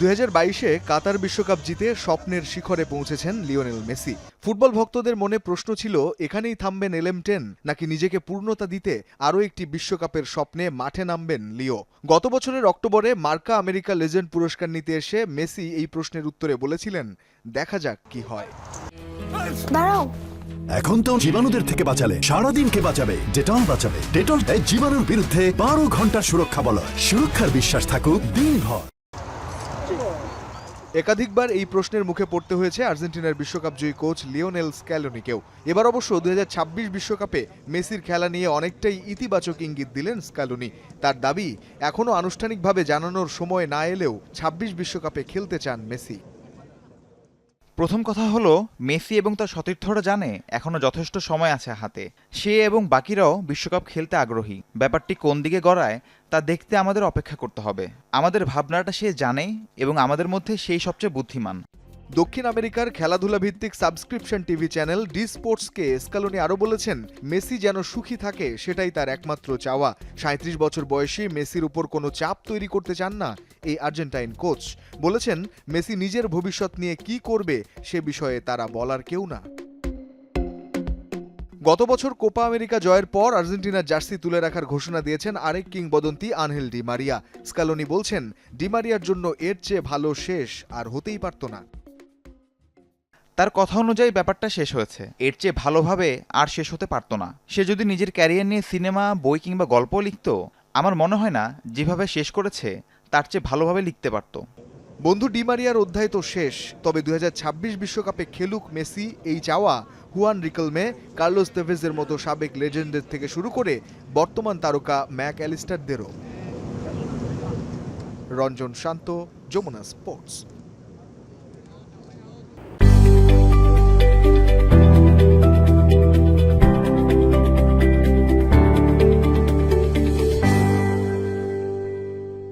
দুই হাজার বাইশে কাতার বিশ্বকাপ জিতে স্বপ্নের শিখরে পৌঁছেছেন লিওনেল মেসি। ফুটবল ভক্তদের মনে প্রশ্ন ছিল এখানেই থামবেন এলএম টেন? নাকি নিজেকে পূর্ণতা দিতে আরও একটি বিশ্বকাপের স্বপ্নে মাঠে নামবেন লিও? গত বছরের অক্টোবরে মার্কা আমেরিকা লেজেন্ড পুরস্কার নিতে এসে মেসি এই প্রশ্নের উত্তরে বলেছিলেন দেখা যাক কি হয়। দাঁড়াও। এখন তো জীবাণুদের থেকে বাঁচালে সারাদিন কে বাঁচাবে? ডেটল বাঁচাবে। ডেটল দেয় জীবাণুর বিরুদ্ধে বারো ঘণ্টার সুরক্ষা বলয়। সুরক্ষার বিশ্বাস থাকুক দিনভর। একাধিকবার এই প্রশ্নের মুখে পড়তে হয়েছে আর্জেন্টিনার বিশ্বকাপ জয়ী কোচ লিওনেল স্ক্যালোনিকেও। এবার অবশ্য দু বিশ্বকাপে মেসির খেলা নিয়ে অনেকটাই ইতিবাচক ইঙ্গিত দিলেন স্ক্যালোনি। তার দাবি এখনও আনুষ্ঠানিকভাবে জানানোর সময় না এলেও ২৬ বিশ্বকাপে খেলতে চান মেসি। প্রথম কথা হলো, মেসি এবং তার সতীর্থরা জানে এখনও যথেষ্ট সময় আছে হাতে। সে এবং বাকিরাও বিশ্বকাপ খেলতে আগ্রহী। ব্যাপারটি কোন দিকে গড়ায়, তা দেখতে আমাদের অপেক্ষা করতে হবে। আমাদের ভাবনাটা সে জানে এবং আমাদের মধ্যে সেই সবচেয়ে বুদ্ধিমান। দক্ষিণ আমেরিকার খেলাধুলা ভিত্তিক সাবস্ক্রিপশন টিভি চ্যানেল ডি স্পোর্টসকে স্কালোনি আরও বলেছেন, মেসি যেন সুখী থাকে সেটাই তার একমাত্র চাওয়া। সাঁত্রিশ বছর বয়সী মেসির উপর কোনো চাপ তৈরি করতে চান না এই আর্জেন্টাইন কোচ। বলেছেন, মেসি নিজের ভবিষ্যৎ নিয়ে কি করবে সে বিষয়ে তারা বলার কেউ না। গত বছর কোপা আমেরিকা জয়ের পর আর্জেন্টিনার জার্সি তুলে রাখার ঘোষণা দিয়েছেন আরেক কিংবদন্তি আনহেল ডি মারিয়া। স্কালোনি বলছেন, ডি মারিয়ার জন্য এর চেয়ে ভালো শেষ আর হতেই পারত না। তার কথা অনুযায়ী ব্যাপারটা শেষ হয়েছে। এর চেয়ে ভালোভাবে আর শেষ হতে পারতো না। সে যদি নিজের ক্যারিয়ার নিয়ে সিনেমা, বই কিংবা গল্প লিখতো, আমার মনে হয় না যেভাবে শেষ করেছে, তার চেয়ে ভালোভাবে লিখতে পারতো। বন্ধু ডিমারিয়ার অধ্যায় তো শেষ, তবে দু বিশ্বকাপে খেলুক মেসি, এই চাওয়া হুয়ান রিকলমে, কার্লোস তেভেজের মতো সাবেক লেজেন্ডের থেকে শুরু করে বর্তমান তারকা ম্যাক অ্যালিস্টারদেরও। রঞ্জন শান্ত, যমুনা স্পোর্টস।